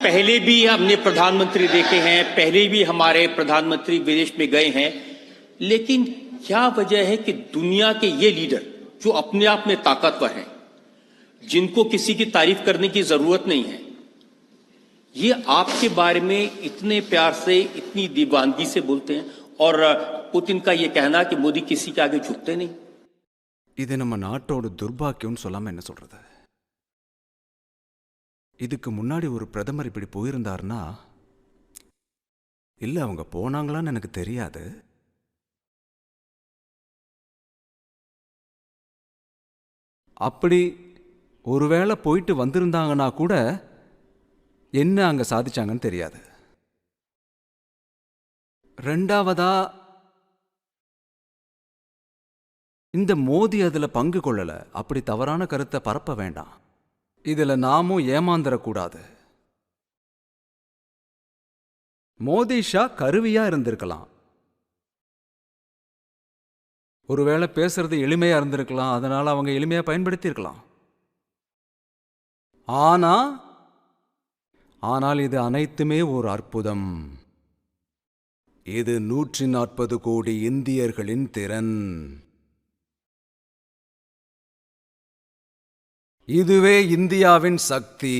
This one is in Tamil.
पहले भी हमने प्रधानमंत्री देखे हैं पहले भी हमारे प्रधानमंत्री विदेश में गए हैं लेकिन क्या वजह है कि दुनिया के ये लीडर जो अपने आप में ताकतवर हैं जिनको किसी की तारीफ करने की जरूरत नहीं है ये आपके बारे में इतने प्यार से इतनी दीवानगी से बोलते हैं और पुतिन का ये कहना कि मोदी किसी के आगे झुकते नहीं இது நம்ம நாட்டோட துர்பாக்கியம்னு சொல்லாம என்ன சொல்றது இதுக்கு முன்னாடி ஒரு பிரதமர் இப்படி போயிருந்தாருன்னா இல்ல அவங்க போனாங்களான்னு எனக்கு தெரியாது. அப்படி ஒருவேளை போயிட்டு வந்திருந்தாங்கன்னா கூட என்ன அங்க சாதிச்சாங்கன்னு தெரியாது. ரெண்டாவதா இந்த மோதி அதுல பங்கு கொள்ளல. அப்படி தவறான கருத்தை பரப்ப வேண்டாம். இதுல நாமும் ஏமாந்துடக்கூடாது மோதி ஷா கருவியா இருந்திருக்கலாம். ஒருவேளை பேசுறது எளிமையா இருந்திருக்கலாம் அதனால அவங்க எளிமையா பயன்படுத்தியிருக்கலாம் ஆனா ஆனால் இது அனைத்துமே ஒரு அற்புதம். இது நூற்றி நாற்பது கோடி இந்தியர்களின் திறன். இதுவே இந்தியாவின் சக்தி.